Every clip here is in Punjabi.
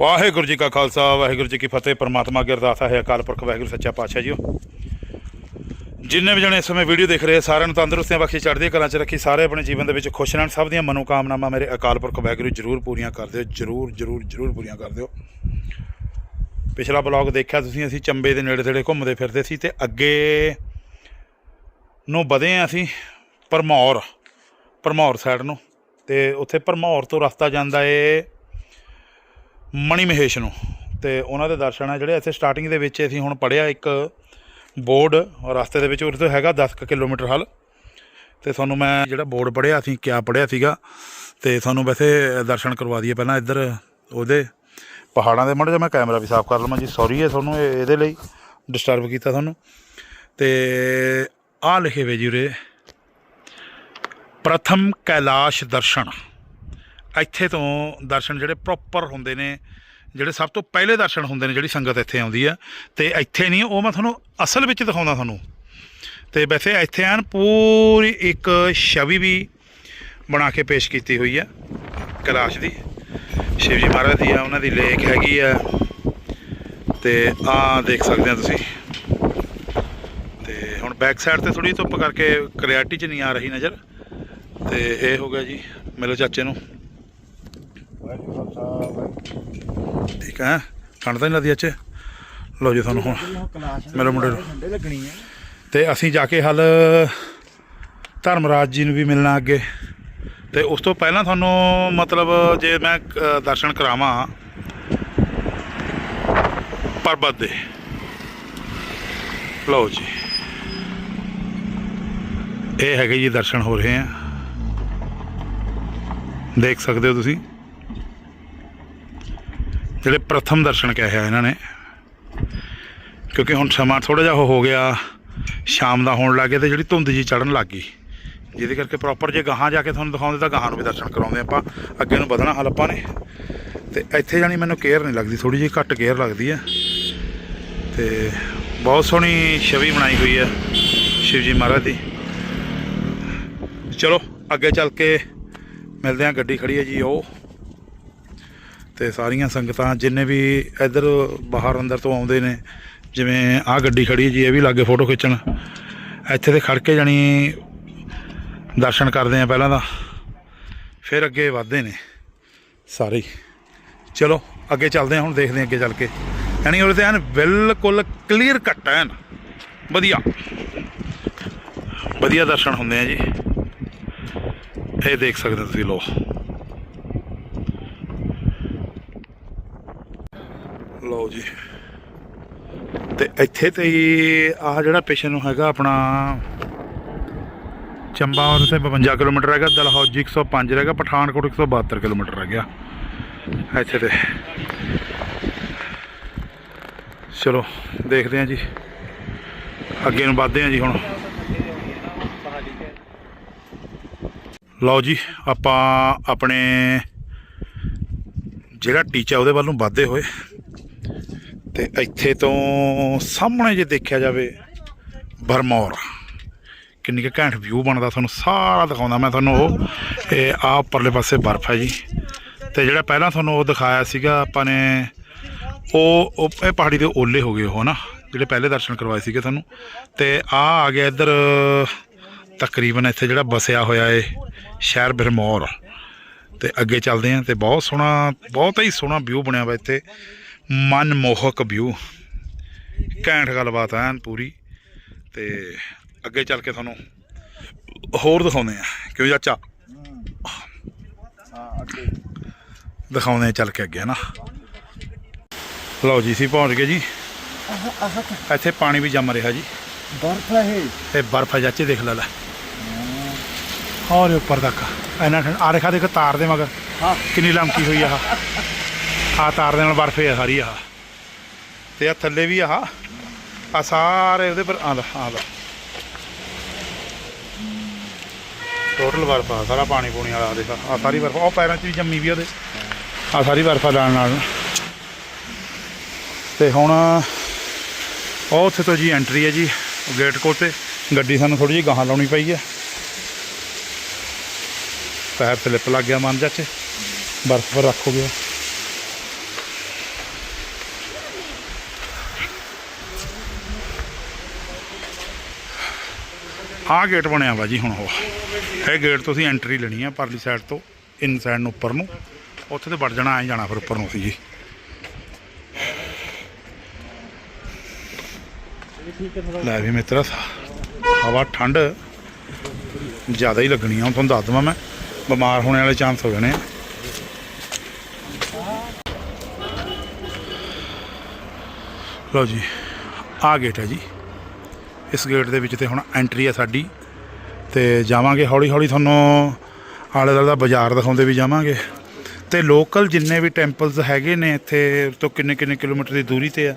ਵਾਹਿਗੁਰੂ ਜੀ ਕਾ ਖਾਲਸਾ, ਵਾਹਿਗੁਰੂ ਜੀ ਕੀ ਫਤਿਹ। ਪਰਮਾਤਮਾ ਅੱਗੇ ਅਰਦਾਸ ਹੈ, ਅਕਾਲ ਪੁਰਖ, ਵਾਹਿਗੁਰੂ ਸੱਚਾ ਪਾਤਸ਼ਾਹ ਜੀਓ। ਜਿੰਨੇ ਵੀ ਜਣੇ ਇਸ ਸਮੇਂ ਵੀਡੀਓ ਦੇਖ ਰਹੇ ਸਾਰਿਆਂ ਨੂੰ ਤੰਦਰੁਸਤੀਆਂ ਬਖਸ਼ੀ ਚੜ੍ਹਦੀ ਕਲਾ ਚ ਰੱਖੀ, ਸਾਰੇ ਆਪਣੇ ਜੀਵਨ ਦੇ ਵਿੱਚ ਖੁਸ਼ ਰਹਿਣ, ਸਭ ਦੀਆਂ ਮਨੋਕਾਮਨਾਵਾਂ ਮੇਰੇ ਅਕਾਲ ਪੁਰਖ, ਵਾਹਿਗੁਰੂ ਜਰੂਰ ਪੂਰੀਆਂ ਕਰ ਦਿਓ, ਜਰੂਰ ਜਰੂਰ ਜਰੂਰ ਪੂਰੀਆਂ ਕਰ ਦਿਓ। ਪਿਛਲਾ ਬਲੌਗ ਦੇਖਿਆ ਤੁਸੀਂ, ਅਸੀਂ ਚੰਬੇ ਦੇ ਨੇੜੇ ਤੇੜੇ ਘੁੰਮਦੇ ਫਿਰਦੇ ਸੀ ਤੇ ਅੱਗੇ ਨੂੰ ਵਧੇ ਆ ਅਸੀਂ ਪਰਮੌਰ ਪਰਮੌਰ ਸਾਈਡ ਨੂੰ। ਤੇ ਉੱਥੇ ਪਰਮੌਰ ਤੋਂ ਰਸਤਾ ਜਾਂਦਾ ਏ ਮਣੀ ਮਹੇਸ਼ ਨੂੰ। ਤੇ ਉਹਨਾਂ ਦੇ ਦਰਸ਼ਨ ਆ ਜਿਹੜੇ ਇੱਥੇ ਸਟਾਰਟਿੰਗ ਦੇ ਵਿੱਚ ਅਸੀਂ ਹੁਣ ਪੜਿਆ ਇੱਕ ਬੋਰਡ ਰਸਤੇ ਦੇ ਵਿੱਚ ਉਹ ਤੋਂ ਹੈਗਾ 10 ਕੁ ਕਿਲੋਮੀਟਰ ਹਲ। ਤੇ ਤੁਹਾਨੂੰ ਮੈਂ ਜਿਹੜਾ ਬੋਰਡ ਪੜਿਆ ਅਸੀਂ ਕਿਆ ਪੜਿਆ ਸੀਗਾ, ਤੇ ਤੁਹਾਨੂੰ ਵੈਸੇ ਦਰਸ਼ਨ ਕਰਵਾ ਦਈਏ ਪਹਿਲਾਂ ਇੱਧਰ ਉਹਦੇ ਪਹਾੜਾਂ ਦੇ। ਮਾੜਾ ਜਿਹਾ ਮੈਂ ਕੈਮਰਾ ਵੀ ਸਾਫ਼ ਕਰ ਲਵਾਂ ਜੀ ਸੌਰੀ ਹੈ ਤੁਹਾਨੂੰ ਇਹ- ਇਹਦੇ ਲਈ ਡਿਸਟਰਬ ਕੀਤਾ ਤੁਹਾਨੂੰ। ਤੇ ਆਹ ਲਿਖੇ ਵੇ ਜੀ ਉਰੇ, ਪ੍ਰਥਮ ਕੈਲਾਸ਼ ਦਰਸ਼ਨ। ਇੱਥੇ ਤੋਂ ਦਰਸ਼ਨ ਜਿਹੜੇ ਪ੍ਰੋਪਰ ਹੁੰਦੇ ਨੇ, ਜਿਹੜੇ ਸਭ ਤੋਂ ਪਹਿਲੇ ਦਰਸ਼ਨ ਹੁੰਦੇ ਨੇ, ਜਿਹੜੀ ਸੰਗਤ ਇੱਥੇ ਆਉਂਦੀ ਆ, ਤੇ ਇੱਥੇ ਨਹੀਂ, ਉਹ ਮੈਂ ਤੁਹਾਨੂੰ ਅਸਲ ਵਿੱਚ ਦਿਖਾਉਂਦਾ ਤੁਹਾਨੂੰ। ਤੇ ਵੈਸੇ ਇੱਥੇ ਆਨ ਪੂਰੀ ਇੱਕ ਛਵੀ ਵੀ ਬਣਾ ਕੇ ਪੇਸ਼ ਕੀਤੀ ਹੋਈ ਆ, ਕੈਲਾਸ਼ ਦੀ। ਸ਼ਿਵ ਜੀ ਮਹਾਰਾਜ ਦੀ ਆ, ਉਹਨਾਂ ਦੀ ਲੇਖ ਹੈਗੀ ਆ। ਤੇ ਆ ਦੇਖ ਸਕਦੇ ਆ ਤੁਸੀਂ। ਤੇ ਹੁਣ ਬੈਕ ਸਾਈਡ ਤੇ ਥੋੜੀ ਧੁੱਪ ਕਰਕੇ ਕਲੈਰਿਟੀ ਚ ਨਹੀਂ ਆ ਰਹੀ ਨਜ਼ਰ। ਤੇ ਇਹ ਹੋ ਗਿਆ ਜੀ, ਮਿਲੋ ਚਾਚੇ ਨੂੰ। ਠੀਕ ਹੈ ਠੰਡ ਤਾਂ ਨਹੀਂ ਲੱਗਦੀ ਅੱਛੇ ਲਓ ਜੀ ਤੁਹਾਨੂੰ ਹੁਣ, ਮੇਰੇ ਮੁੰਡੇ ਨੂੰ। ਲੱਗਣੀ ਹੈ ਤੇ ਅਸੀਂ ਜਾ ਕੇ ਹਲ, ਧਰਮਰਾਜ ਜੀ ਨੂੰ ਵੀ ਮਿਲਣਾ ਅੱਗੇ। ਤੇ ਉਸ ਤੋਂ ਪਹਿਲਾਂ ਤੁਹਾਨੂੰ ਮਤਲਬ ਜੇ ਮੈਂ ਦਰਸ਼ਨ ਕਰਾਵਾਂ, ਪਰਬਤ ਦੇ। ਲਓ ਜੀ। ਇਹ ਹੈਗੇ ਜੀ ਦਰਸ਼ਨ ਹੋ ਰਹੇ ਆ। ਦੇਖ ਸਕਦੇ ਹੋ ਤੁਸੀਂ? ਜਿਹੜੇ ਪ੍ਰਥਮ ਦਰਸ਼ਨ ਕਿਹਾ ਇਹਨਾਂ ਨੇ, ਕਿਉਂਕਿ ਹੁਣ ਸਮਾਂ ਥੋੜਾ ਜਿਹਾ ਉਹ ਹੋ ਗਿਆ, ਸ਼ਾਮ ਦਾ ਹੋਣ ਲੱਗੇ ਤੇ ਜਿਹੜੀ ਧੁੰਦ ਜੀ ਚੜਨ ਲੱਗ ਗਈ, ਜਿਹਦੇ ਕਰਕੇ ਪ੍ਰੋਪਰ ਜੇ ਗਾਹਾਂ ਜਾ ਕੇ ਤੁਹਾਨੂੰ ਦਿਖਾਉਂਦੇ ਤਾਂ ਗਾਹਾਂ ਨੂੰ ਵੀ ਦਰਸ਼ਨ ਕਰਾਉਂਦੇ ਆਪਾਂ, ਅੱਗੇ ਨੂੰ ਵਧਣਾ ਹਾਲ ਆਪਾਂ ਨੇ, ਤੇ ਇੱਥੇ ਜਾਣੀ ਮੈਨੂੰ ਕੇਅਰ ਨਹੀਂ ਲੱਗਦੀ ਥੋੜੀ ਜਿਹੀ ਘੱਟ ਕੇਅਰ ਲੱਗਦੀ ਹੈ ਤੇ ਬਹੁਤ ਸੋਹਣੀ ਛਵੀ ਬਣਾਈ ਹੋਈ ਹੈ ਸ਼ਿਵ ਜੀ ਮਹਾਰਾਜ ਦੀ। ਚਲੋ, ਅੱਗੇ ਚੱਲ ਕੇ ਮਿਲਦੇ ਆ ਗੱਡੀ ਖੜੀ ਹੈ ਜੀ, ਉਹ ਤੇ ਸਾਰੀਆਂ ਸੰਗਤਾਂ ਜਿੰਨੇ ਵੀ ਇੱਧਰ ਬਾਹਰ ਅੰਦਰ ਤੋਂ ਆਉਂਦੇ ਨੇ, ਜਿਵੇਂ ਆਹ ਗੱਡੀ ਖੜੀ ਜੀ, ਇਹ ਵੀ ਲਾਗੇ ਫੋਟੋ ਖਿੱਚਣ। ਇੱਥੇ ਤੇ ਖੜ ਕੇ ਜਾਣੀ ਦਰਸ਼ਨ ਕਰਦੇ ਆ ਪਹਿਲਾਂ ਤਾਂ। ਫਿਰ ਅੱਗੇ ਵਧਦੇ ਨੇ ਸਾਰੇ ਹੀ। ਚਲੋ, ਅੱਗੇ ਚੱਲਦੇ ਆ, ਹੁਣ ਦੇਖਦੇ ਆ ਅੱਗੇ ਚੱਲ ਕੇ। ਯਾਨੀ ਉਹਦੇ ਤੇ ਐਨ ਬਿਲਕੁਲ ਕਲੀਅਰ ਕੱਟ ਐਨ। ਵਧੀਆ। ਵਧੀਆ ਦਰਸ਼ਨ ਹੁੰਦੇ ਆ ਜੀ। ਇਹ ਦੇਖ ਸਕਦੇ ਤੁਸੀਂ ਲੋ ਲਓ ਜੀ। ਤੇ ਇੱਥੇ ਤੇ ਹੀ ਆਹ ਜਿਹੜਾ ਪਿਛੇ ਨੂੰ ਹੈਗਾ ਆਪਣਾ ਚੰਬਾ ਔਰ ਤੇ 52 ਕਿਲੋਮੀਟਰ ਹੈਗਾ, ਦਲਹੌਜੀ 105 ਗਿਆ, ਪਠਾਨਕੋਟ 172 ਕਿਲੋਮੀਟਰ ਰਹਿ ਗਿਆ। ਇੱਥੇ ਤੇ। ਚਲੋ, ਦੇਖਦੇ ਹਾਂ ਜੀ। ਅੱਗੇ ਨੂੰ ਵੱਧਦੇ ਹਾਂ ਜੀ ਹੁਣ। ਲਓ ਜੀ, ਆਪਾਂ ਆਪਣੇ ਜਿਹੜਾ ਟੀਚਾ ਉਹਦੇ ਵੱਲ ਨੂੰ ਵੱਧਦੇ ਹੋਏ। ਤੇ ਇੱਥੇ ਤੋਂ ਸਾਹਮਣੇ ਜੇ ਦੇਖਿਆ ਜਾਵੇ, ਬਰਮੌਰ। ਕਿੰਨੀ ਕੁ ਘੈਂਟ ਵਿਊ ਬਣਦਾ ਤੁਹਾਨੂੰ ਸਾਰਾ ਦਿਖਾਉਂਦਾ ਮੈਂ ਤੁਹਾਨੂੰ ਉਹ। ਇਹ ਆਹ ਉੱਪਰਲੇ ਪਾਸੇ ਬਰਫ਼ ਹੈ ਜੀ। ਤੇ ਜਿਹੜਾ ਪਹਿਲਾਂ ਤੁਹਾਨੂੰ ਉਹ ਦਿਖਾਇਆ ਸੀਗਾ, ਆਪਾਂ ਨੇ ਉਹ ਇਹ ਪਹਾੜੀ ਦੇ ਓਲੇ ਹੋ ਗਏ ਉਹ ਨਾ ਜਿਹੜੇ ਪਹਿਲੇ ਦਰਸ਼ਨ ਕਰਵਾਏ ਸੀਗੇ ਤੁਹਾਨੂੰ। ਤੇ ਆ ਆ ਗਿਆ ਇੱਧਰ, ਤਕਰੀਬਨ ਇੱਥੇ ਜਿਹੜਾ ਬਸਿਆ ਹੋਇਆ ਏ, ਸ਼ਹਿਰ ਬਰਮੌਰ। ਤੇ ਅੱਗੇ ਚੱਲਦੇ ਆਂ ਤੇ ਬਹੁਤ ਸੋਹਣਾ, ਬਹੁਤ ਹੀ ਸੋਹਣਾ ਵਿਊ ਬਣਿਆ ਵਾ ਇੱਥੇ। ਮਨਮੋਹਕ ਵਿਊ ਘੈਂਟ ਗੱਲਬਾਤ ਐਨ ਪੂਰੀ। ਤੇ ਅੱਗੇ ਚੱਲ ਕੇ ਤੁਹਾਨੂੰ ਹੋਰ ਦਿਖਾਉਂਦੇ ਆ। ਕਿਉਂ ਚਾਚਾ? ਹਾਂ ਅੱਗੇ ਦਿਖਾਉਂਦੇ ਆ ਚੱਲ ਕੇ ਅੱਗੇ ਨਾ ਲਓ ਜੀ ਸੀ ਪਹੁੰਚ ਗਏ ਜੀ। ਇੱਥੇ ਪਾਣੀ ਵੀ ਜੰਮ ਰਿਹਾ ਜੀ। ਬਰਫ ਹੈ ਤੇ ਬਰਫ਼ ਚਾਚੇ ਦੇਖ ਲੈ ਲੈ। ਔਰ ਉੱਪਰ ਤੱਕ। ਇਹਨਾਂ ਆ ਰੇਖਾ ਦੇਖ ਤਾਰ ਦੇ ਮਗਰ। ਹਾਂ। ਕਿੰਨੀ ਲੰਮਕੀ ਹੋਈ ਆ ਆ ਤਾਰ ਦੇ ਨਾਲ ਬਰਫ਼ ਹੈ ਸਾਰੀ ਆ ਤੇ ਆ ਥੱਲੇ ਵੀ ਆ ਆ ਸਾਰੇ ਉਹਦੇ ਪਰ ਆਂਦਾ ਆਂਦਾ ਟੋਟਲ ਬਰਫ਼ ਆ, ਸਾਰਾ ਪਾਣੀ ਪੂਣੀ ਵਾਲਾ ਦੇਖ ਆ ਸਾਰੀ ਬਰਫ਼ ਉਹ ਪੈਰਾਂ 'ਚ ਵੀ ਜੰਮੀ ਵੀ ਉਹਦੇ। ਆ ਸਾਰੀ ਬਰਫ਼ ਆ ਨਾਲ ਨਾਲ। ਤੇ ਹੁਣ ਉਹ ਉੱਥੇ ਤੋਂ ਜੀ ਐਂਟਰੀ ਹੈ ਜੀ ਗੇਟ ਕੋਲ ਤੇ। ਗੱਡੀ ਸਾਨੂੰ ਥੋੜੀ ਜਿਹੀ ਗਾਹਾਂ ਲਾਉਣੀ ਪਈ ਹੈ। ਪੈਰ ਸਲਿੱਪ ਲੱਗ ਗਿਆ ਮਨ ਚਾਚੇ ਬਰਫ਼ ਪਰ ਰੱਖ ਹੋ ਗਿਆ। ਆਹ ਗੇਟ ਬਣਿਆ ਵਾ ਜੀ ਹੁਣ ਉਹ। ਇਹ ਗੇਟ ਤੁਸੀਂ ਐਂਟਰੀ ਲੈਣੀ ਆ ਪਰਲੀ ਸਾਈਡ ਤੋਂ ਇਨ ਸਾਈਡ ਨੂੰ ਉੱਪਰ ਨੂੰ। ਉੱਥੇ ਤੇ ਵੜ ਜਾਣਾ, ਐ ਜਾਣਾ ਫਿਰ ਉੱਪਰ ਨੂੰ ਸੀ ਜੀ। ਲੈ ਵੀ ਮਿੱਤਰਾ, ਹਵਾ ਠੰਡ ਜ਼ਿਆਦਾ ਹੀ ਲੱਗਣੀ ਆ ਤੁਹਾਨੂੰ ਦੱਸ ਦਵਾਂ ਮੈਂ। ਬਿਮਾਰ ਹੋਣੇ ਵਾਲੇ ਚਾਂਸ ਹੋ ਜਾਣੇ ਆ। ਲਓ ਜੀ, ਆਹ ਗੇਟ ਹੈ ਜੀ। ਇਸ ਗੇਟ ਦੇ ਵਿੱਚ ਤੇ ਹੁਣ ਐਂਟਰੀ ਹੈ ਸਾਡੀ। ਤੇ ਜਾਵਾਂਗੇ ਹੌਲੀ ਹੌਲੀ ਤੁਹਾਨੂੰ ਆਲੇ ਦੁਆਲੇ ਦਾ ਬਾਜ਼ਾਰ ਦਿਖਾਉਂਦੇ ਵੀ ਜਾਵਾਂਗੇ। ਤੇ ਲੋਕਲ ਜਿੰਨੇ ਵੀ ਟੈਂਪਲਸ ਹੈਗੇ ਨੇ ਇੱਥੇ ਤੋਂ ਕਿੰਨੇ ਕਿੰਨੇ ਕਿਲੋਮੀਟਰ ਦੀ ਦੂਰੀ ਤੇ ਆ,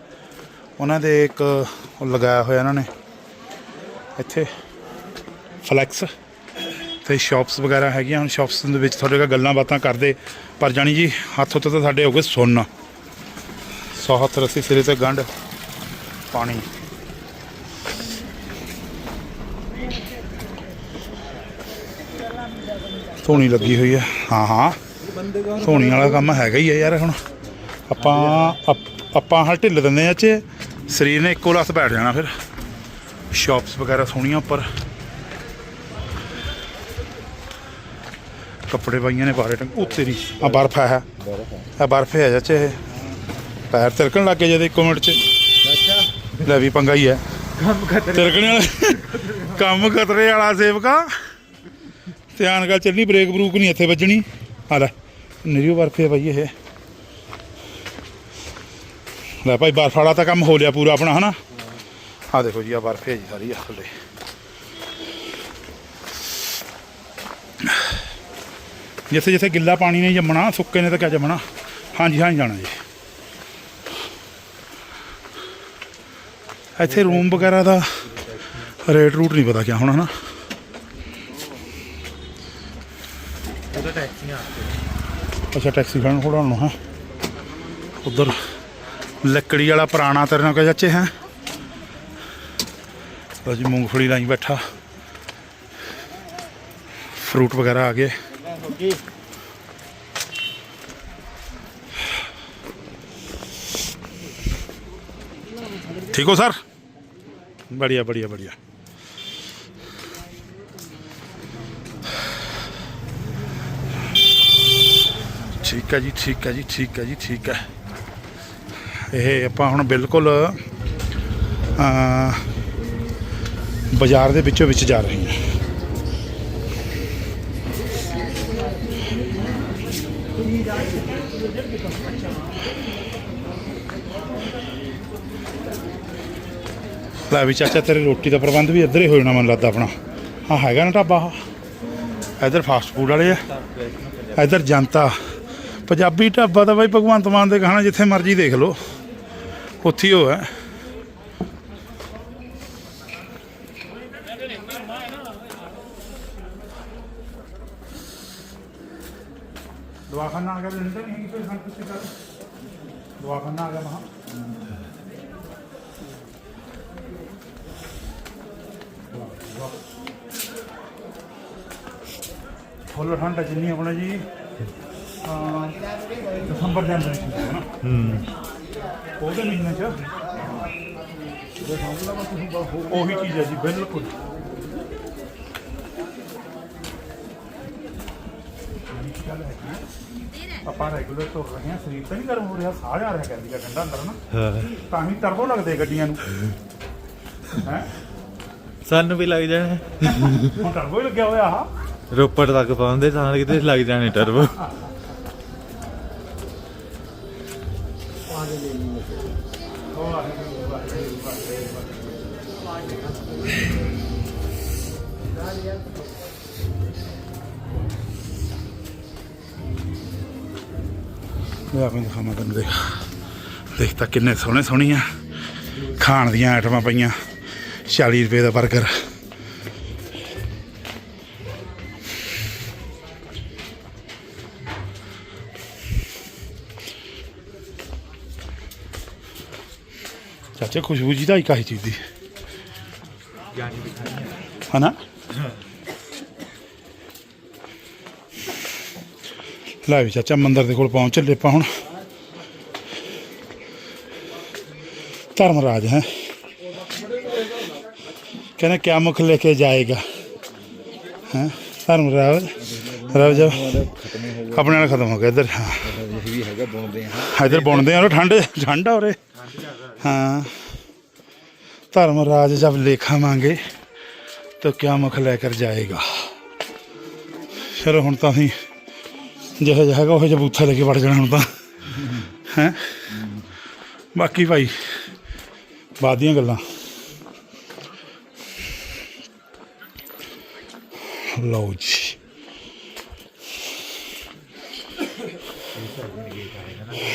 ਉਹਨਾਂ ਦੇ ਇੱਕ ਲਗਾਇਆ ਹੋਇਆ ਇਹਨਾਂ ਨੇ। ਇੱਥੇ ਫਲੈਕਸ ਤੇ ਸ਼ਾਪਸ ਵਗੈਰਾ ਹੈਗੀਆਂ, ਹੁਣ ਸ਼ਾਪਸ ਦੇ ਵਿੱਚ ਤੁਹਾਡੇ ਨਾਲ ਗੱਲਾਂ ਬਾਤਾਂ ਕਰਦੇ। ਪਰ ਜਾਣੀ ਜੀ, ਹੱਥ ਉੱਤੇ ਤਾਂ ਸਾਡੇ ਹੋ ਗਏ ਸੁੰਨ। ਸੌ ਹੱਥ ਰੱਸੀ ਸਿਰੇ ਤੇ ਗੰਢ, ਪਾਣੀ। ਧੋਣੀ ਲੱਗੀ ਹੋਈ ਹੈ। ਹਾਂ ਹਾਂ। ਧੋਣੀ ਵਾਲਾ ਕੰਮ ਹੈਗਾ ਹੀ ਹੈ ਯਾਰ ਹੁਣ। ਆਪਾਂ ਆਪ- ਹਾਂ ਢਿੱਲ ਦਿੰਦੇ ਆ ਚ। ਸਰੀਰ ਨੇ ਇੱਕੋ ਲੱਤ ਬੈਠ ਜਾਣਾ ਫਿਰ। ਸ਼ਾਪਸ ਵਗੈਰਾ ਸੋਹਣੀਆਂ ਉੱਪਰ। ਕੱਪੜੇ ਪਾਈਆਂ ਨੇ ਬਾਰੇ ਟੰਗ ਉੱਤੇ ਦੀ ਆ ਬਰਫ ਹੈ ਆ ਬਰਫ ਹੈ। ਚਾਚੇ ਇਹ। ਪੈਰ ਤਿਲਕਣ ਲੱਗ ਗਏ ਜਦ ਇੱਕੋ ਮਿੰਟ ਚ। ਲੈ ਵੀ ਪੰਗਾ ਹੀ ਹੈ। ਕੰਮ ਖਤਰੇ ਤਿਲਕਣੇ ਵਾਲਾ ਕੰਮ ਖਤਰੇ ਵਾਲਾ ਸੇਵਕਾ। ਧਿਆਨ ਨਾਲ ਚੱਲਣੀ ਬ੍ਰੇਕ ਬਰੂਕ ਨਹੀਂ ਇੱਥੇ ਵੱਜਣੀ। ਆ ਲੈ ਨਿਰੀਓ ਬਰਫ ਹੈ ਭਾਈ ਇਹ। ਲੈ ਭਾਈ ਬਰਫ ਵਾਲਾ ਤਾਂ ਕੰਮ ਹੋ ਲਿਆ ਪੂਰਾ ਆਪਣਾ, ਹਨਾ? ਆ ਦੇਖੋ ਜੀ, ਆ ਬਰਫ ਹੈ ਜੀ ਸਾਰੀ ਆ ਥੱਲੇ ਜਿੱਥੇ ਜਿੱਥੇ ਗਿੱਲਾ ਪਾਣੀ ਨੇ ਜੰਮਣਾ, ਸੁੱਕੇ ਨੇ ਤਾਂ ਕਿਆ ਜੰਮਣਾ? ਹਾਂਜੀ ਹਾਂਜੀ, ਜਾਣਾ ਜੀ। ਇੱਥੇ ਰੂਮ ਵਗੈਰਾ ਦਾ ਰੇਟ ਰੂਟ ਨਹੀਂ ਪਤਾ ਕਿਆ ਹੋਣਾ ਨਾ ਉਹਦਾ ਟੈਕਸੀਆਂ ਅੱਛਾ ਟੈਕਸੀ ਖੜਨ ਖੜਾਉਣ ਨੂੰ ਹੈ ਉਧਰ ਲੱਕੜੀ ਵਾਲਾ ਪੁਰਾਣਾ ਤੇਰੇ ਨਾਲ ਕਹ ਚਾਚੇ ਹੈ ਲਓ ਜੀ ਮੂੰਗਫਲੀ ਲਾਈ ਬੈਠਾ ਫਰੂਟ ਵਗੈਰਾ ਆ ਗਏ ਜੀ ठीक हो सर बढ़िया बढ़िया बढ़िया ਠੀਕ ਹੈ ਜੀ, ਠੀਕ ਹੈ ਜੀ, ਠੀਕ ਹੈ ਜੀ, ਠੀਕ ਹੈ। ਇਹ ਆਪਾਂ ਹੁਣ ਬਿਲਕੁਲ ਬਾਜ਼ਾਰ ਦੇ ਵਿੱਚੋਂ ਵਿੱਚ ਜਾ ਰਹੇ ਹਾਂ। ਲੈ ਵੀ ਚਾਚਾ, ਤੇਰੇ ਰੋਟੀ ਦਾ ਪ੍ਰਬੰਧ ਵੀ ਇੱਧਰ ਹੀ ਹੋ ਜਾਣਾ ਮੈਨੂੰ ਲੱਗਦਾ ਆਪਣਾ। ਹਾਂ ਹੈਗਾ ਨਾ ਢਾਬਾ ਇੱਧਰ ਫਾਸਟ ਫੂਡ ਵਾਲੇ ਆ। ਇੱਧਰ ਜਨਤਾ। ਪੰਜਾਬੀ ਢਾਬਾ ਤਾਂ ਬਾਈ ਭਗਵੰਤ ਮਾਨ ਦੇ ਕਹਾਣਾ ਜਿੱਥੇ ਮਰਜ਼ੀ ਦੇਖ ਲਓ। ਉੱਥੇ ਹੀ ਉਹ ਹੈ। ਦਵਾਖਾਨਾ ਆ ਗਿਆ ਲੈਂਦਾ ਨਹੀਂ ਕੋਈ ਸਾਨੂੰ ਕਿਸੇ ਦਾ ਦਵਾਖਾਨਾ ਆ ਗਿਆ ਮਹਾ। ਫੁੱਲ ਠੰਡ ਜਿੰਨੀ ਆਪਣੇ ਜੀ। ਦਸੰਬਰ ਜਨਵਰੀ ਚ ਹੁੰਦਾ ਨਾ। ਹੂੰ। ਉਹਦੇ ਮਹੀਨੇ ਚ। ਜੇ ਸਮਝ ਲਾ ਬਸ ਤੁਸੀਂ ਬਸ ਉਹ- ਉਹੀ ਚੀਜ਼ ਹੈ ਜੀ ਬਿਲਕੁਲ। ਇਹ ਗੱਲ ਹੈ ਕਿ ਆਪਾਂ ਰੈਗੂਲਰ ਤੁਰ ਰਹੇ ਹਾਂ ਸਰੀਰ ਤਾਂ ਨਹੀਂ ਗਰਮ ਹੋ ਰਿਹਾ ਸਾਹ ਜਾ ਰਿਹਾ ਕਹਿੰਦੀ ਦਾ ਠੰਡਾ ਅੰਦਰ ਨਾ। ਹਾਂ। ਤਾਂ ਹੀ ਟਰਬੋ ਲੱਗਦੇ ਗੱਡੀਆਂ ਨੂੰ। ਹੈ? ਸਾਨੂੰ ਵੀ ਲੱਗ ਜਾਣਾ। ਹੁਣ ਟਰਬੋ ਹੀ ਲੱਗਿਆ ਹੋਇਆ ਆ ਰੋਪੜ ਤੱਕ ਪਹੁੰਚਦੇ ਤਾਂ ਕਿਤੇ ਲੱਗ ਜਾਣੇ ਟਰਬੋ ਲੈ ਆਪਾਂ ਦਿਖਾਵਾਂ ਤੈਨੂੰ ਦੇਖ। ਦੇਖ ਤਾਂ ਕਿੰਨੇ ਸੋਹਣੇ ਸੋਹਣੀਆਂ ਖਾਣ ਦੀਆਂ ਆਈਟਮਾਂ ਪਈਆਂ। 40 ਰੁਪਏ ਦਾ 버ਗਰ ਚਾਚਾ ਖੁਸ਼ਬੂ ਜੀ ਦਾ ਹੀ ਕਾਹੀ ਚੀਜ਼ ਦੀ। ਹਨਾ? ਲੈ ਵੀ ਚਾਚਾ ਮੰਦਿਰ ਦੇ ਕੋਲ ਪਹੁੰਚ ਚੱਲੇ ਆਪਾਂ ਹੁਣ। ਧਰਮਰਾਜ ਹੈ। ਕਹਿੰਦੇ ਕਿਆ ਮੁਖ ਲੈ ਕੇ ਜਾਏਗਾ। ਹਾਂ ਧਰਮ ਰਾਜ ਰਾਜ ਆਪਣੇ ਨਾਲ ਖਤਮ ਹੋ ਗਿਆ ਇੱਧਰ, ਹਾਂ। ਇਹ ਵੀ ਹੈਗਾ ਬੁਣਦੇ ਆ ਇੱਧਰ ਬੁਣਦੇ ਆ, ਉਹ ਠੰਡ ਠੰਡ ਆ ਉਰੇ। ਹਾਂ। ਧਰਮ ਰਾਜ ਜਬ ਲੇਖਾ ਮੰਗੇ, ਤਾਂ ਕਿਆ ਮੁਖ ਲੈ ਕਰ ਜਾਏਗਾ। ਚਲੋ ਹੁਣ ਤਾਂ ਅਸੀਂ ਜਿਹੋ ਜਿਹਾ ਹੈਗਾ, ਉਹ ਜਿਹਾ ਬੂਥਾ ਲੈ ਕੇ ਵੜ ਜਾਣਾ ਹੁਣ ਤਾਂ। ਹੈ? ਬਾਕੀ ਭਾਈ, ਬਾਅਦ ਦੀਆਂ ਗੱਲਾਂ। ਲਓ ਜੀ।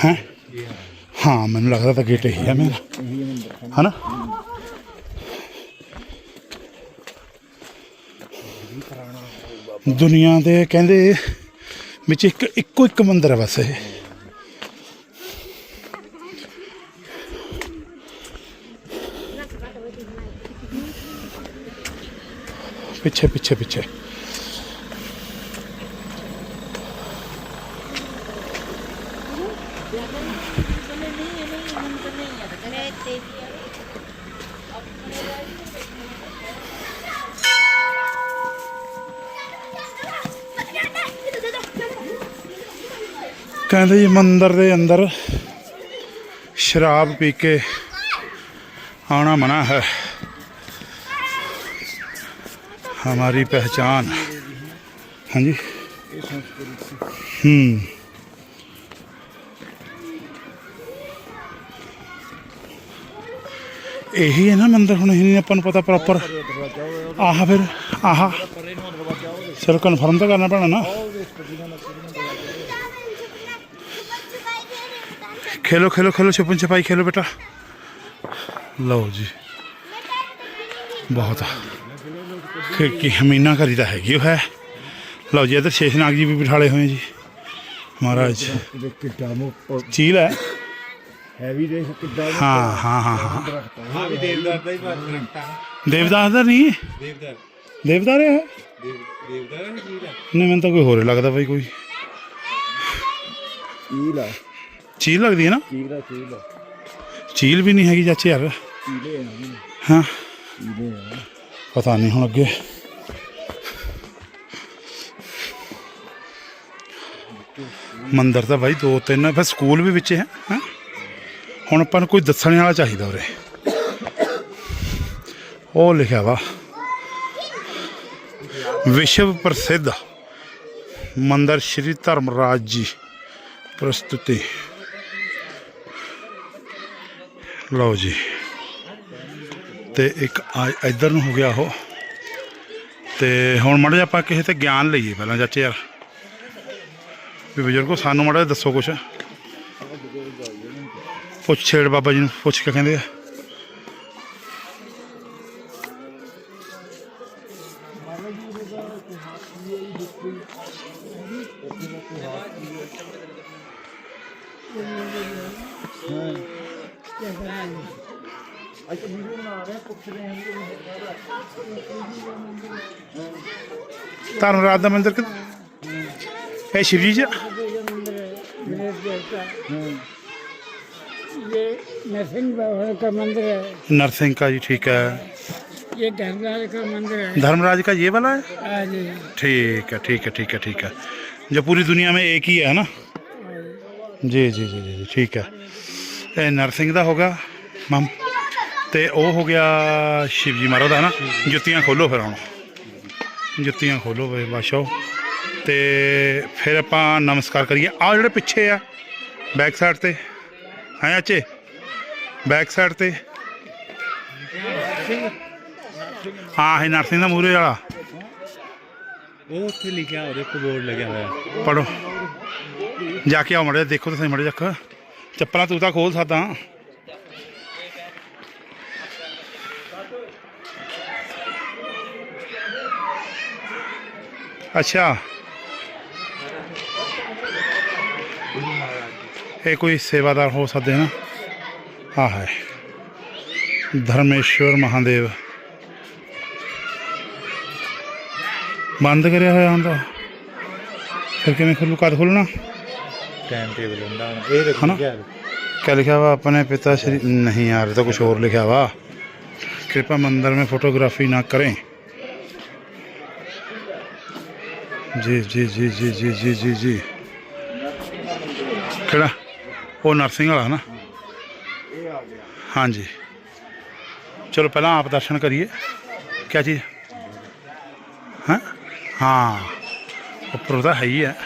ਹੈਂ? ਹਾਂ, ਮੈਨੂੰ ਲੱਗਦਾ ਤਾਂ ਗੇਟ ਇਹੀ ਆ ਮੇਰਾ। ਹਨਾ? ਦੁਨੀਆ ਦੇ ਕਹਿੰਦੇ ਵਿੱਚ ਇੱਕ ਇੱਕੋ ਇੱਕ ਮੰਦਿਰ ਹੈ ਬਸ ਇਹ। ਪਿੱਛੇ ਪਿੱਛੇ ਪਿੱਛੇ। ਕਹਿੰਦੇ ਜੀ ਮੰਦਿਰ ਦੇ ਅੰਦਰ ਸ਼ਰਾਬ ਪੀ ਕੇ ਆਉਣਾ ਮਨਾ ਹੈ हमारी पहचान हाँ जी हम्म ਇਹੀ ਹੈ ਨਾ ਮੰਦਿਰ ਹੁਣ ਇਹ ਨਹੀਂ ਆਪਾਂ ਨੂੰ ਪਤਾ ਪ੍ਰੋਪਰ ਆਹ ਫਿਰ ਆਹ ਚਲੋ ਕਨਫਰਮ ਤਾਂ ਕਰਨਾ ਪੈਣਾ ਨਾ ਖੇਲੋ ਖੇਲੋ ਖੇਲੋ ਛੁਪਨ ਛਪਾਈ ਖੇਲੋ ਬੇਟਾ। ਲਓ ਜੀ। ਬਹੁਤ। ਕਿ ਹਮੀਨਾ ਕਰੀ ਤਾਂ ਹੈਗੀ ਉਹ ਹੈ। ਲਓ ਜੀ ਇਧਰ ਸ਼ੇਸ਼ਨਾਗ ਜੀ ਵੀ ਬਿਠਾਲੇ ਹੋਏ ਜੀ। ਮਹਾਰਾਜ। ਕਿੱਡਾ ਚੀਲ ਹੈ। ਹੈਵੀ ਦੇਖ ਕਿੱਡਾ ਹਾਂ ਹਾਂ ਹਾਂ ਹਾਂ। ਹਾਂ ਵੀ ਦੇਵਦਾਰ ਦਾ ਹੀ ਰੱਖਤਾ। ਦੇਵਦਾਸ ਦਾ ਕੋਈ ਹੋਰ ਲੱਗਦਾ ਚੀਲ ਲੱਗਦੀ ਹੈ ਨਾ? ਚੀਲ ਚੀਲ ਚੀਲ ਵੀ ਨਹੀਂ ਹੈਗੀ ਚਾਚੇ ਯਾਰ। ਚੀਲੇ ਆ ਨਾ, ਹਾਂ। ਚੀਲੇ ਆ ਪਤਾ ਨਹੀਂ ਹੁਣ ਅੱਗੇ। ਮੰਦਰ ਤਾਂ ਭਾਈ ਦੋ ਤਿੰਨ ਫਿਰ ਸਕੂਲ ਵੀ ਵਿੱਚ ਹੈ ਹੈਂ? ਹੁਣ ਆਪਾਂ ਨੂੰ ਕੋਈ ਦੱਸਣ ਵਾਲਾ ਚਾਹੀਦਾ ਉਰੇ। ਉਹ ਲਿਖਿਆ ਵਾ। ਵਿਸ਼ਵ ਪ੍ਰਸਿੱਧ ਮੰਦਰ ਸ਼੍ਰੀ ਧਰਮਰਾਜ ਜੀ ਪ੍ਰਸਤੁਤੀ। ਲਓ ਜੀ। ਤੇ ਇੱਕ ਆ- ਇੱਧਰ ਨੂੰ ਹੋ ਗਿਆ ਉਹ। ਤੇ ਹੁਣ ਮੜਾ ਜਿਹਾ ਆਪਾਂ ਕਿਸੇ ਤੇ ਗਿਆਨ ਲਈਏ ਪਹਿਲਾਂ ਚਾਚੇ ਯਾਰ। ਵੀ ਬਜ਼ੁਰਗੋ, ਸਾਨੂੰ ਮੜਾ ਦੱਸੋ ਕੁਛ। ਪੁੱਛ ਛੇੜ ਬਾਬਾ ਜੀ ਨੂੰ, ਪੁੱਛ ਕੇ ਕਹਿੰਦੇ ਆ। अच्छा वीडियो बना रहे हैं पूछ रहे हैं तारण राधा मंदिर के है शिव जी ये नरसिंह भगवान का मंदिर है। नरसिंह का जी ठीक है। ये धर्मराज का मंदिर है। धर्मराज का ये वाला है? हाँ ठीक है ठीक है ठीक है ठीक है। जो पूरी दुनिया में एक ही है ना? हाँ जी जी जी जी ठीक है। ਇਹ ਨਰਸਿੰਘ ਦਾ ਹੋਗਾ ਮਮ ਤੇ ਉਹ ਹੋ ਗਿਆ ਸ਼ਿਵ ਜੀ ਮਹਾਰਾਜ ਦਾ ਨਾ? ਜੁੱਤੀਆਂ ਖੋਲੋ ਫਿਰ ਹੁਣ। ਜੁੱਤੀਆਂ ਖੋਲੋ ਵੇ ਬਾਸ਼ੋ ਤੇ ਫਿਰ ਆਪਾਂ ਨਮਸਕਾਰ ਕਰੀਏ। ਆ ਜਿਹੜੇ ਪਿੱਛੇ ਆ ਬੈਕ ਸਾਈਡ ਤੇ ਹਾਂ ਅੱਛੇ ਬੈਕ ਸਾਈਡ ਤੇ। ਹਾਂ ਇਹ ਨਰਸਿੰਘ ਦਾ ਮੂਰੇ ਵਾਲਾ। ਉਹ ਉੱਥੇ ਲਿਖਿਆ ਉਹਦੇ ਕੋ ਬੋਰਡ ਲੱਗਿਆ ਹੋਇਆ। ਪੜੋ ਜਾ ਕੇ ਆਓ ਮੜੇ ਦੇਖੋ ਤਾਂ ਸਹੀ ਮੜੇ ਜੱਕ ਚੱਪਲਾਂ ਤੂੰ ਤਾਂ ਖੋਲ ਸਕਦਾ ਅੱਛਾ ਇਹ ਕੋਈ ਸੇਵਾਦਾਰ ਹੋ ਸਕਦੇ ਨਾ ਆ ਹੈ ਧਰਮੇਸ਼ਵਰ ਮਹਾਦੇਵ ਬੰਦ ਕਰਿਆ ਹੋਇਆ ਹੁੰਦਾ ਫਿਰ ਕਿਵੇਂ ਖੋਲੂ ਕਦ ਖੋਲਣਾ टाइम टेबल क्या लिखा हुआ अपने पिता श्री नहीं यार तो कुछ और लिखा हुआ कृपा मंदिर में फोटोग्राफी ना करें जी जी जी जी जी जी जी जी केड़ा वो नरसिंह वाला है ना हाँ जी चलो पहला आप दर्शन करिए क्या चीज़ है हाँ उपरता है ही है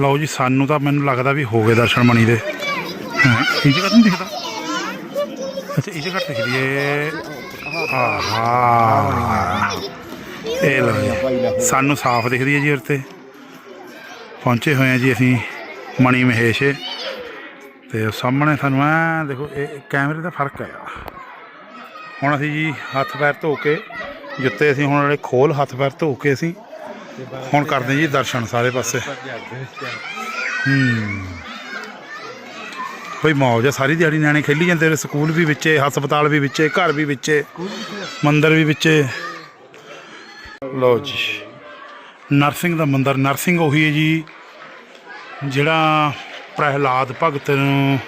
ਲਓ ਜੀ ਸਾਨੂੰ ਤਾਂ ਮੈਨੂੰ ਲੱਗਦਾ ਵੀ ਹੋ ਗਏ ਦਰਸ਼ਨ ਮਣੀ ਦੇ। ਹਾਂ ਇਹ ਜਗ੍ਹਾ ਨਹੀਂ ਦਿਖਦਾ? ਅੱਛਾ ਇਹ ਜਗ੍ਹਾ ਦਿਖਦੀ ਏ। ਆਹਾ। ਇਹ ਲਓ ਸਾਨੂੰ ਸਾਫ਼ ਦਿਖਦੀ ਹੈ ਜੀ ਉਰਤੇ ਪਹੁੰਚੇ ਹੋਏ ਆ ਜੀ ਅਸੀਂ। ਮਣੀ ਮਹੇਸ਼ ਤੇ ਸਾਹਮਣੇ ਸਾਨੂੰ ਐ ਦੇਖੋ, ਇਹ ਕੈਮਰੇ ਦਾ ਫ਼ਰਕ ਹੈ ਹੁਣ ਅਸੀਂ ਜੀ ਹੱਥ ਪੈਰ ਧੋ ਕੇ, ਜੁੱਤੇ ਅਸੀਂ ਹੁਣ ਵਾਲੇ ਖੋਲ ਹੱਥ ਪੈਰ ਧੋ ਕੇ ਅਸੀਂ ਹੁਣ ਕਰਦੇ ਜੀ ਦਰਸ਼ਨ ਸਾਰੇ ਪਾਸੇ। ਹੂੰ। ਕੋਈ ਮੌਜ ਆ, ਸਾਰੀ ਦਿਹਾੜੀ ਨਿਆਣੇ ਖੇਲੀ ਜਾਂਦੇ ਨੇ, ਸਕੂਲ ਵੀ ਵਿੱਚੇ, ਹਸਪਤਾਲ ਵੀ ਵਿੱਚੇ, ਘਰ ਵੀ ਵਿੱਚੇ, ਮੰਦਿਰ ਵੀ ਵਿੱਚੇ। ਲਓ ਜੀ। ਨਰਸਿੰਗ ਦਾ ਮੰਦਿਰ ਨਰਸਿੰਗ ਉਹੀ ਹੈ ਜੀ। ਜਿਹੜਾ ਪ੍ਰਹਿਲਾਦ ਭਗਤ ਨੂੰ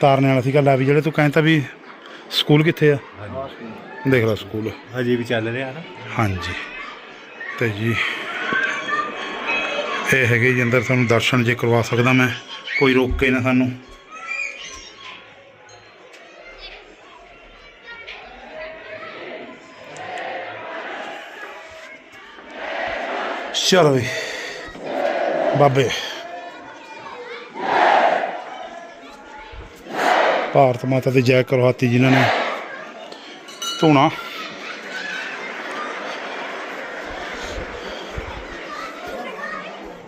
ਤਾਰਨ ਵਾਲਾ ਸੀਗਾ ਲੈ ਵੀ ਜਿਹੜੇ ਤੂੰ ਕਹਿੰਦਾ ਵੀ ਸਕੂਲ ਕਿੱਥੇ ਆ? ਦੇਖ ਲੈ ਸਕੂਲ। ਹਜੇ ਵੀ ਚੱਲ ਰਿਹਾ ਨਾ? ਹਾਂਜੀ। ਤੇ ਜੀ ਇਹ ਹੈਗੇ ਜੀ ਅੰਦਰ ਤੁਹਾਨੂੰ ਦਰਸ਼ਨ ਜੇ ਕਰਵਾ ਸਕਦਾ ਮੈਂ ਕੋਈ ਰੋਕੇ ਨਾ ਸਾਨੂੰ। ਚਲੋ ਬਾਬੇ। ਭਾਰਤ ਮਾਤਾ ਦੀ ਜੈ ਕਰਵਾਤੀ ਜਿਨ੍ਹਾਂ ਨੇ ਧੂਣਾ।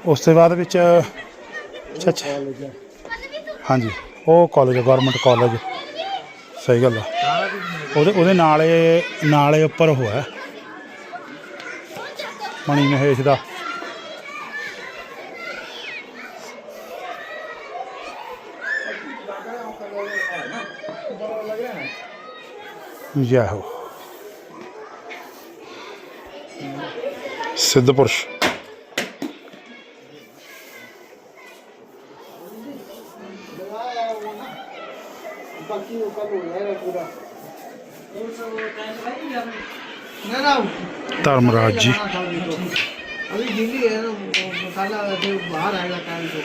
ਉਸ ਤੋਂ ਬਾਅਦ ਵਿੱਚ, ਅੱਛਾ ਹਾਂਜੀ, ਉਹ ਕਾਲਜ ਗਵਰਨਮੈਂਟ ਕਾਲਜ ਸਹੀ ਗੱਲ ਆ। ਉਹਦੇ ਉਹਦੇ ਨਾਲੇ ਨਾਲੇ ਉੱਪਰ ਉਹ ਹੈ। ਮਣੀ ਮਹੇਸ਼ ਦਾ। ਜੈ ਹੋ ਸਿੱਧ ਪੁਰਸ਼ ਬਾਕੀ ਉਹ ਧਰਮਰਾਜ ਜੀ। ਅਭੀ ਦਿੱਲੀ ਹੈ ਨਾ ਮਸਾਲਾ ਤੇ ਬਾਹਰ ਆਏਗਾ ਟਾਈਮ ਤੋਂ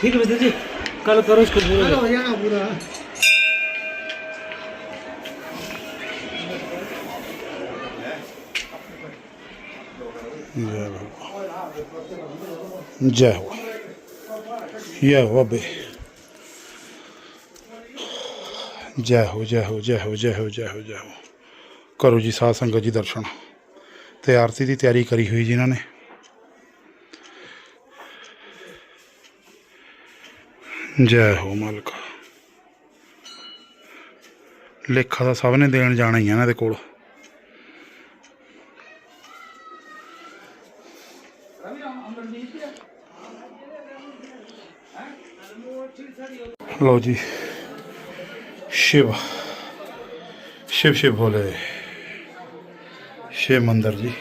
ਠੀਕ ਹੈ ਜੀ कल करो इसको पूरा हो जाएगा पूरा जय बाबा जय हो जय हो बे जय हो जय हो जय हो जय हो जय हो जय हो ਕਰੋ ਜੀ ਸਾਧ ਸੰਗਤ ਜੀ ਦਰਸ਼ਨ ਤੇ ਆਰਤੀ ਦੀ ਤਿਆਰੀ ਕਰੀ ਹੋਈ ਜੀ ਇਹਨਾਂ ਨੇ ਜੈ ਹੋ ਮਾਲਕ। ਲੇਖਾ ਦਾ ਸਭ ਨੇ ਦੇਣ ਜਾਣਾ ਹੀ ਆ ਇਹਨਾਂ ਦੇ ਕੋਲ। ਲਓ ਜੀ, ਸ਼ਿਵ। ਸ਼ਿਵ ਸ਼ਿਵ ਬੋਲੇ। ਸ਼ਿਵ ਮੰਦਰ ਜੀ।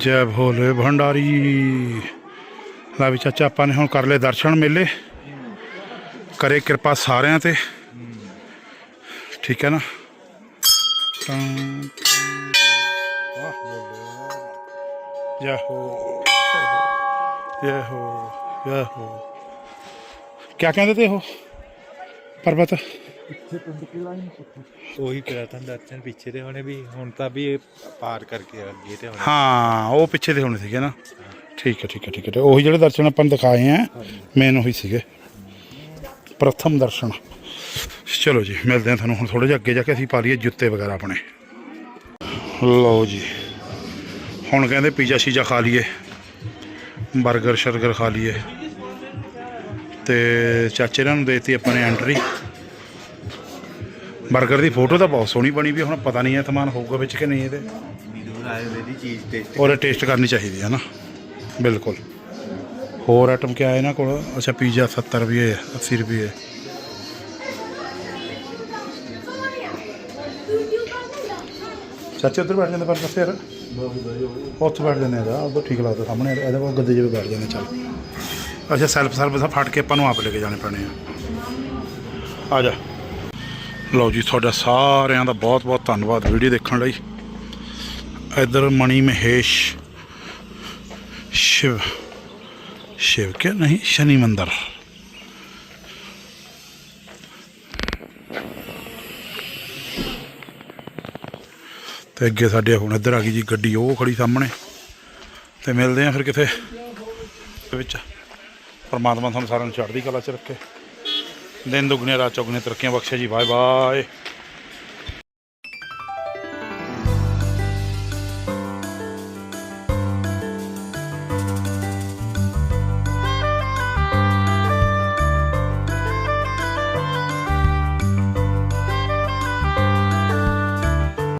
ਜੈ ਭੋਲੇ ਭੰਡਾਰੀ। ਲੈ ਵੀ ਚਾਚਾ, ਆਪਾਂ ਨੇ ਹੁਣ ਕਰ ਲਏ ਦਰਸ਼ਨ ਮੇਲੇ। ਕਰੇ ਕਿਰਪਾ ਸਾਰਿਆਂ ਤੇ। ਠੀਕ ਹੈ ਨਾ? ਤਾਂ ਵਾਹ ਭੋਲੇ ਜੈ ਹੋ। ਜੈ ਹੋ। ਜੈ ਹੋ। ਕੀ ਕਹਿੰਦੇ ਤੇ ਉਹ? ਪਰਬਤ? ਉਹੀ ਪ੍ਰਥਮ ਦਰਸ਼ਨ ਪਿੱਛੇ ਦੇ ਹੋਣੇ ਵੀ ਹੁਣ ਤਾਂ ਵੀ ਇਹ ਪਾਰ ਕਰਕੇ ਅੱਗੇ ਤੇ ਹੋਣੇ। ਹਾਂ ਉਹ ਪਿੱਛੇ ਦੇ ਹੋਣੇ ਸੀਗੇ ਨਾ। ਠੀਕ ਹੈ ਠੀਕ ਹੈ ਠੀਕ ਹੈ। ਤੇ ਉਹੀ ਜਿਹੜੇ ਦਰਸ਼ਨ ਆਪਾਂ ਨੂੰ ਦਿਖਾਏ ਆ ਮੇਨ ਉਹੀ ਸੀਗੇ। ਪ੍ਰਥਮ ਦਰਸ਼ਨ। ਚਲੋ ਜੀ ਮਿਲਦੇ ਹਾਂ ਤੁਹਾਨੂੰ। ਹੁਣ ਥੋੜੇ ਜਿਹਾ ਅੱਗੇ ਜਾ ਕੇ ਅਸੀਂ ਪਾ ਲਈਏ ਜੁੱਤੇ ਵਗੈਰਾ ਆਪਣੇ। ਲਓ ਜੀ। ਹੁਣ ਕਹਿੰਦੇ ਪੀਜ਼ਾ ਸ਼ੀਜ਼ਾ ਖਾ ਲਈਏ। 버ਗਰ ਸ਼ਰਗਰ ਖਾ ਲਈਏ। ਤੇ ਚਾਚੇ ਇਹਨਾਂ ਨੂੰ ਦੇਤੀ ਆਪਾਂ ਨੇ ਐਂਟਰੀ 버ਗਰ ਦੀ ਫੋਟੋ ਤਾਂ ਬਹੁਤ ਸੋਹਣੀ ਬਣੀ ਵੀ ਹੁਣ ਪਤਾ ਨਹੀਂ ਇਹ ਸਮਾਨ ਹੋਊਗਾ ਵਿੱਚ ਕਿ ਨਹੀਂ ਇਹਦੇ। ਜ਼ਰੂਰ ਆਯੁਰਵੈਦਿਕ ਚੀਜ਼ ਟੇਸਟ ਔਰ ਟੇਸਟ ਕਰਨੀ ਚਾਹੀਦੀ ਹੈ ਨਾ। ਬਿਲਕੁਲ। ਹੋਰ ਆਈਟਮ ਕਿਆ ਹੈ ਇਹਨਾਂ ਕੋਲ? ਅੱਛਾ ਪੀਜ਼ਾ 70 ਰੁਪਏ 80 ਰੁਪਏ। ਚਾਚੇ, ਉੱਧਰ ਬੈਠ ਜਾਂਦੇ ਪਰ ਪਾਸੇ ਯਾਰ। ਉੱਥੇ ਬੈਠ ਜਾਂਦੇ ਆ ਉਧਰ ਠੀਕ ਲੱਗਦਾ ਸਾਹਮਣੇ। ਇਹਦੇ ਕੋਲ ਗੱਦੇ ਜਿਵੇਂ ਬੈਠ ਜਾਂਦੇ, ਚੱਲ। ਅੱਛਾ ਸੈਲਫ ਸਰਵਿਸ ਆ, ਫੜ ਕੇ ਆਪਾਂ ਨੂੰ ਆਪ ਲੈ ਕੇ ਜਾਣੇ ਪੈਣੇ ਆ। ਆ ਜਾ। ਲਓ ਜੀ, ਤੁਹਾਡਾ ਸਾਰਿਆਂ ਦਾ ਬਹੁਤ-ਬਹੁਤ ਧੰਨਵਾਦ ਵੀਡੀਓ ਦੇਖਣ ਲਈ। ਇਧਰ ਮਣੀ ਮਹੇਸ਼, ਸ਼ਿਵ ਸ਼ਿਵ ਕੇ ਨਹੀਂ, ਸ਼ਨੀ ਮੰਦਰ। ਤੇ ਅੱਗੇ ਸਾਡੇ ਹੁਣ ਇੱਧਰ ਆ ਗਈ ਜੀ ਗੱਡੀ, ਉਹ ਖੜੀ ਸਾਹਮਣੇ। ਤੇ ਮਿਲਦੇ ਆਂ ਫਿਰ ਕਿਥੇ ਵਿੱਚ ਪਰਮਾਤਮਾ ਤੁਹਾਨੂੰ ਸਾਰਿਆਂ ਨੂੰ ਚੜ੍ਹਦੀ ਕਲਾ 'ਚ ਰੱਖੇ। ਦਿਨ ਦੁਗਣੇ ਰਾਤ ਚੌਗੁਣੇ ਤਰੱਕੀਆਂ ਬਖਸ਼ੇ ਜੀ ਬਾਏ ਬਾਏ